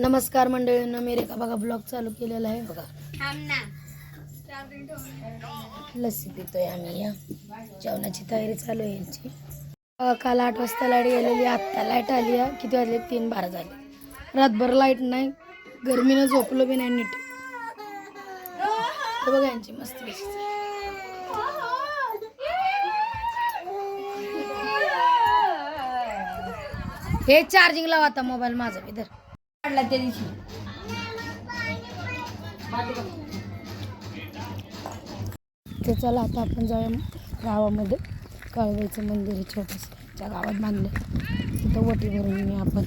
नमस्कार मंडळींनो मी रेखा बघा ब्लॉग चालू केलेला आहे. बघा. लस्सी पितोय आम्ही या जेवणाची तयारी चालू आहे यांची. काल आठ वाजता लाइट गेलेली आत्ता लाइट आली आहे किती वाजले? तीन बारा झाले. रातभर लाइट नाही गरमीनं झोपलो बी नाही नीट. बघा यांची मस्त हे चार्जिंग लावा आता मोबाईल माझा इधर पडला त्या दिवशी. ते चला आता आपण जाऊया गावामध्ये. कळवायचं मंदिर आहे छोटंसं. त्या गावात बांधलं तिथं वटी भरून आपण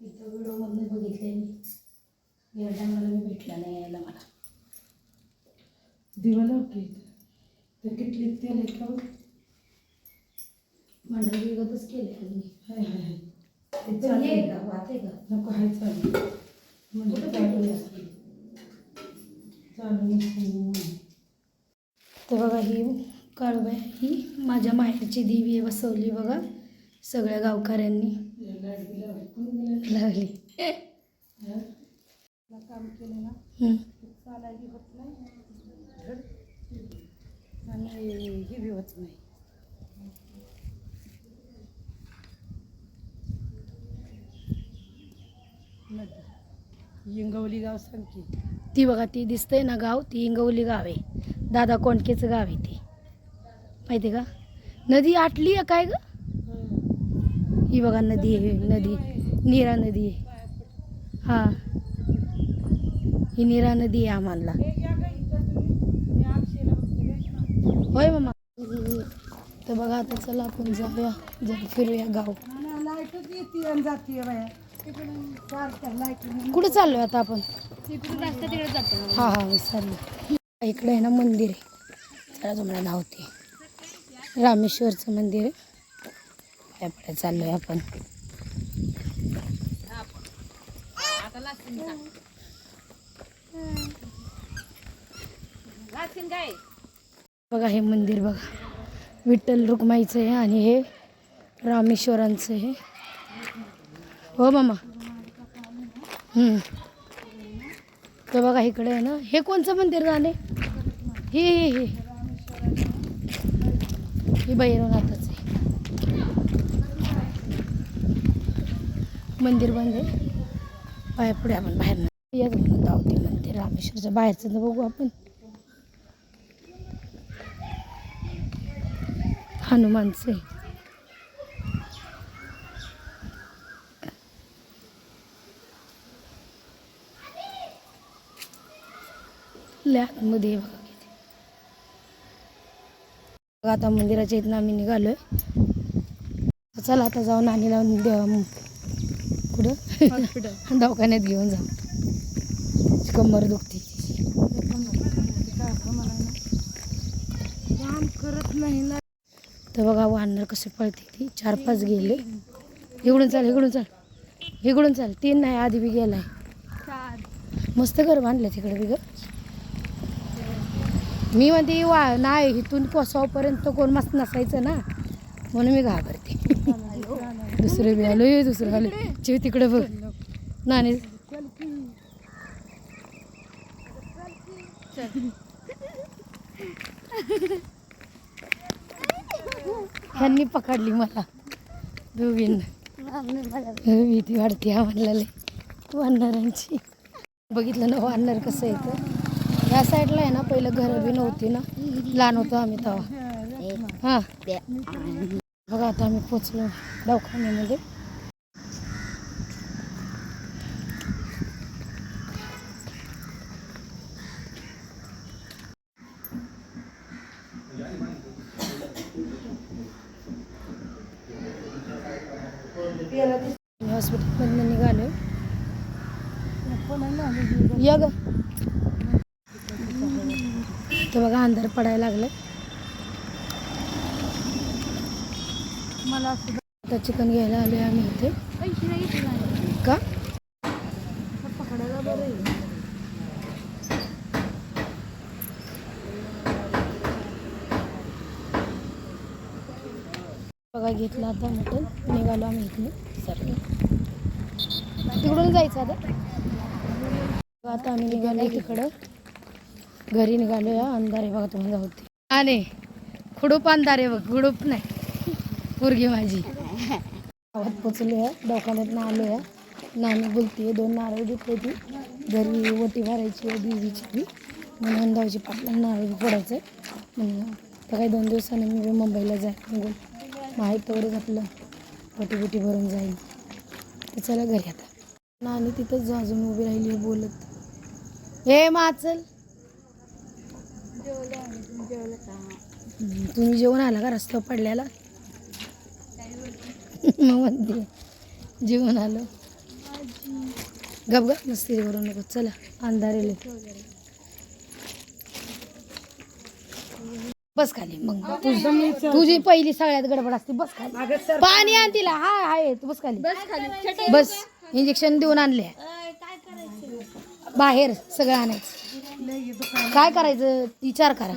इथं व्हिडिओमधनं बघितले मी या टायमाला मी भेटला नाही यायला मला तर किटलीत तेल आहे का बघ? भांडण विगतच केले अजून हाय हाय हाय ते चालू हे आहे. का वात का नको हाय चालू म्हणजे चालू? आहे. चालू. तर बघा ही काळूबाई ही माझ्या माहेरची देवी आहे बसवली बघा सगळ्या गावकऱ्यांनी या लाइट गेल्यावर कोण गेलं? लावली हा? तुला काम केलं ना होत नाही. आणि हे बी होत नाही. नदी. इंगवली गाव सांग की. ती बघा ती दिसतंय ना गाव ती इंगवली गाव आहे. दादा कोंडकेचं गाव आहे ते. माहिती का? नदी आटली आहे काय ग? ही बघा नदी आहे नदी. नीरा नदी आहे. हां. ही नीरा नदी आहे आम्हाला. होय मामा. तर बघा आता चला आपण जाऊया जरा फिरूया गाव. लाईटच कुठं चाललोय आता आपण? हा हा विसरलो. इकडे आहे ना मंदिर आहे. जरा तुम्हाला धावते. रामेश्वरचं मंदिर आहे. त्यापुढे चाललोय आपण आता लासून लासून काय बघा हे मंदिर बघा. विठ्ठल रुक्माईचं आहे आणि हे रामेश्वरांचं आहे. हो मामा. हम्म. तर बघा इकडे आहे ना हे कोणचं मंदिर झाले हे हे हे. भैरवनाथाचं आहे. मंदिर बंद आहे. पाया पुढे आपण बाहेर या धावते मंदिर रामेश्वरचं बाहेरचं तर बघू आपण. हनुमानचं आहे. बघा. आता मंदिराच्या इथनं आम्ही निघालोय. चला आता जाऊन आणि लावून कुठं दवाखान्यात घेऊन जाऊ कंबर दुखते. करत नाही ना तर बघा वाहणार कसे पळते ती. चार पाच गेले. इकडून चाल इकडून चाल. इकडून चाल. तीन नाही आधी बी गेलाय. मस्त घर बांधलं तिकडे बी घर मी म्हणते वा नाही इथून कोसावपर्यंत कोण मस्त नसायचं ना. म्हणून मी घाबरते. दुसरं बी आलो दुसरं आलो चिव तिकडे बघ. नाणे ह्यांनी पकडली मला. दोघींना भीती वाढते आम्हाला वानरांची. बघितलं ना वानर कसं येतं या साईडला आहे ना पहिलं घरं बी नव्हती ना. लहान होतो आम्ही तेव्हा. हां. बघा आता आम्ही पोचलो दवाखान्यामध्ये हॉस्पिटलमधनं निघालो या ग. तर बघा अंधार पडायला लागलं मला आता चिकन घ्यायला आले आम्ही इथे. का? पकडायला बरं बघा घेतला आता मटण. निघालो आम्ही इथून सारखं. तिकडून जायचं आता? आता आम्ही निघालो तिकडं घरी निघालो या अंधारे बघा तुम्हाला होते आणि खुडूप अंधारे बघ खुडूप नाही. पोरगी माझी. गावात पोचले आहे दवाखान्यात आलो आहे. नाणी बोलते दोन नारळ घेतले ती घरी ओटी भरायची बीजीची बी म्हणून अंदावची पाटला नारळ फोडायचं म्हणून तर काही दोन दिवसाने मी मुंबईला जाईल निघून. माहीत तेवढं आपलं ओटी बिटी भरून जाईल तर चला घरी आता. नाणी तिथंच अजून उभी राहिली बोलत. हे माचल. तुम्ही जेवण आला का? रस्त्यावर पडल्याला मग म्हणते जेवण आलं. गप गप मस्ती करू नको. चला अंधारेले बस खाली मग. तुझी तुझी पहिली सगळ्यात गडबड असते. बस खाली. पाणी आण तिला. हा आहे तू बस खाली. बस इंजेक्शन देऊन आणले. बाहेर सगळं आणायचं. काय करायचं? विचार करा.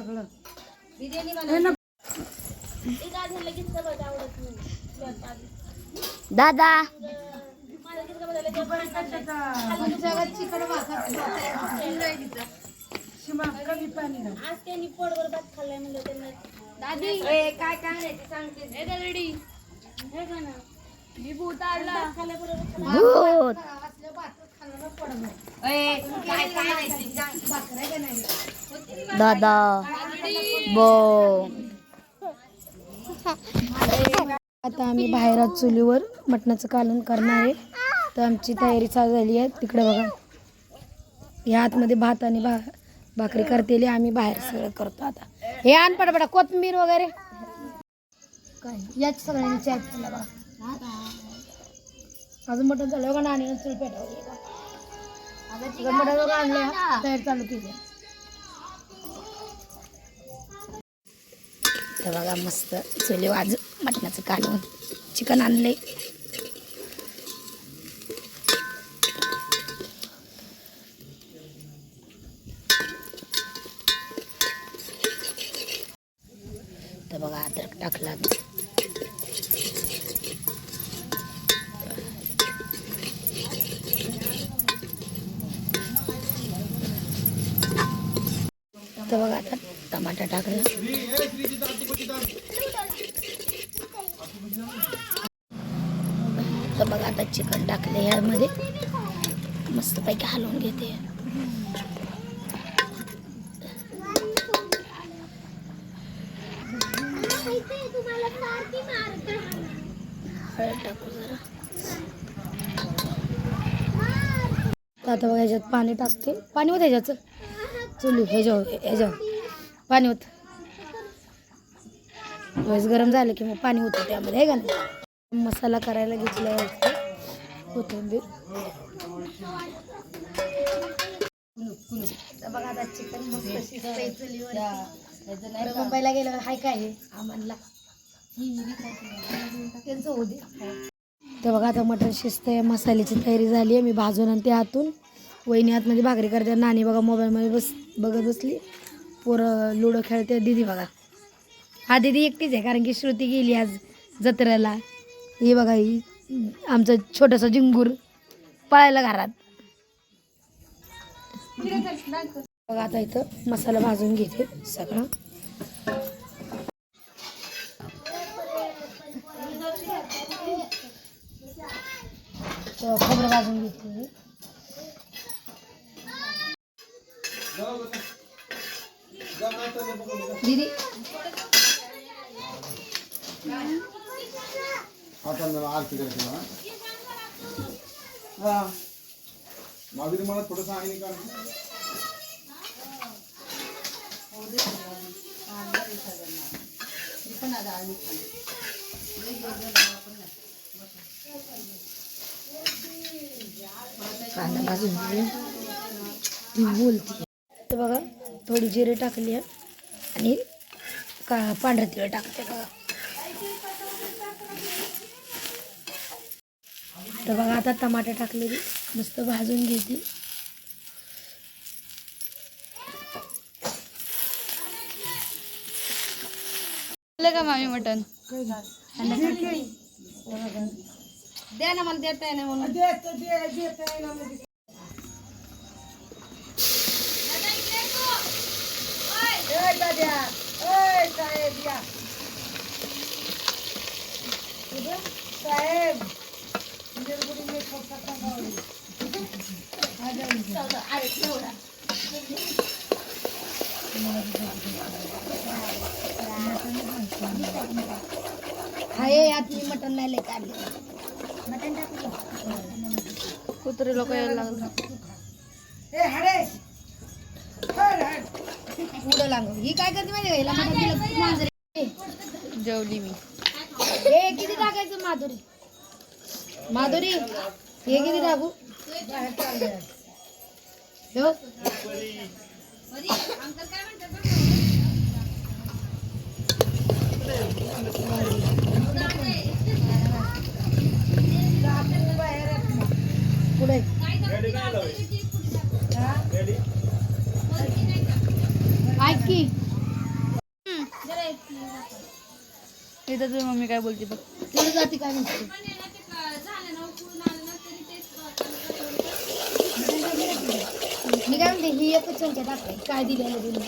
दादा. शिमा कमी पाणी घाल. दादी काय काय सांगते भूत भूत काय काय नाही ते सांग. दादा बो आता आम्ही बाहेर आहोत चुलीवर मटणाचं कालन करणार आहे. तर आमची तयारी चालू झाली आहे. तिकडे बघा. या आतमध्ये भात आणि भा भाकरी करतेली. आम्ही बाहेर सगळं करतो आता. हे आण पटापटा कोथमीर वगैरे. काय? याच सगळ्यांनी चॅट केला बघा. अजून मटण झालं बघा आणि चूल पेटवली बघा. तयार चालू तर बघा मस्त चुली वाज मटणाचं कालवून चिकन आणले. तर बघा अद्रक टाकला. टाकलं तर बघा आता चिकन टाकले यामध्ये. मस्तपैकी हलवून घेते. हळद टाकू जरा. आता बघा ह्याच्यात पाणी टाकते. पाणी होत ह्याच्यात? चुली ह्याच्यावर ह्याच्यावर. पाणी होत. वेळेस गरम झालं की मग पाणी होतं त्यामध्ये आहे का नाही? मसाला करायला घेतला आहे कोथिंबीर. बघा आता चिकन मस्त शिजतंय चुलीवर बरं, मुंबईला गेलं हाय काय आम्हाला. त्यांचं होऊ दे. तर बघा आता मटण शिजतंय मसाल्याची तयारी झाली आहे. मी भाजून आणते हातून वहिनी आतमध्ये भाकरी करते. नानी बघा मोबाईलमध्ये बस बघत बसली. पोरं लुडो खेळते. दीदी बघा. हा दीदी एकटीच आहे कारण की श्रुती गेली आज जत्रेला. ही बघा ही आमचं छोटंसं जिंगूर पळायला घरात. बघा आता इथं मसाला भाजून घेते सगळं. तर खोबरं भाजून घेते दीदी। थोडंसं आहे नाही? का कांदा भाजून बोलते. बघा थोडी जिरे टाकली आहे. आणि का पांढरं तिळ टाकते बघा. तर बघा आता टमाटे टाकलेली. मस्त भाजून घेते. का मामी मटन द्या ना मला देता येणार म्हणून. देत दे देत आहे ना. ए दाद्या ए साहेब या साहेब. हाय यात मी मटण नाही लय काढले. कुत्रे लोक यायला लागलं. ए हड पुढं लागू. ही काय करते माहिती हिला मांजर. जेवली मी. हे किती टाकायचं माधुरी? माधुरी हे किती टाकू? बाहेर की? इथं तुझी मम्मी काय बोलते बघ. जाते काय म्हणते? मी काय म्हणते ही एकच चमचा टाकते. काय दिलेलं दिलं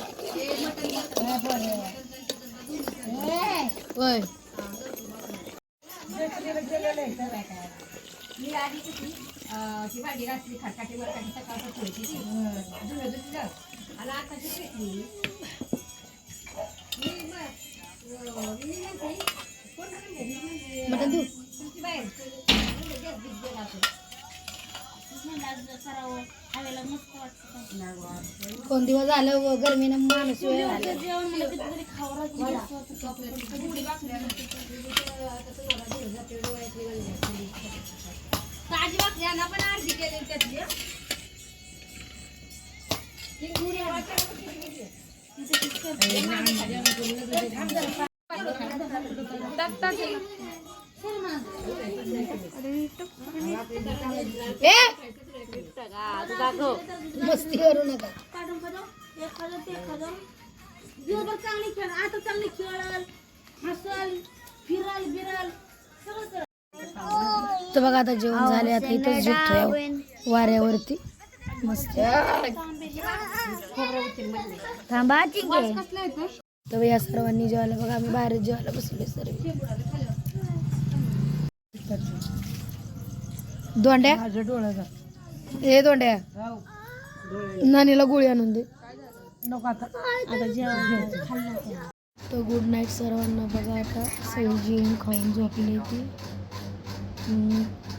होय. मटन देऊ कोण दिवस झालं व गरमीनं माणूस ताजी भाकरी आणा पण अर्धी केली त्यातली मस्ती करू नका दिवसभर चांगली खेळ आता. चांगली खेळल हसल फिरल बिरल सगळं तर बघा आता जेवण झाले आता इथंच झोपतोय. वाऱ्यावरती. मस्त. थांबा तर या सर्वांनी जेवायला बघा आम्ही बाहेर जेवायला बसलोय सर्व. दोंड्या? हे दोंड्या. नानीला गोळी आणून दे. नको आता. आता जेवण तर गुड नाईट सर्वांना. बघा आता सगळी खाऊन झोपली ती.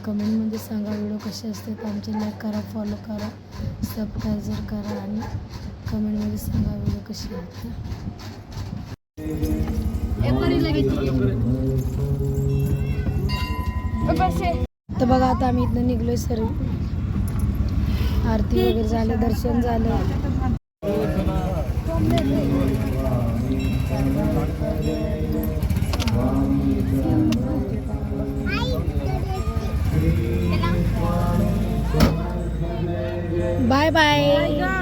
कमेंटमध्ये सांगा व्हिडिओ कसे असते तर आमचे लाईक करा फॉलो करा. सबस्क्राईबर करा आणि कमेंटमध्ये सांगा व्हिडिओ कशी वाटते. तर बघा आता आम्ही इथनं निघलोय सर्व आरती वगैरे झालं दर्शन झालं. 拜拜。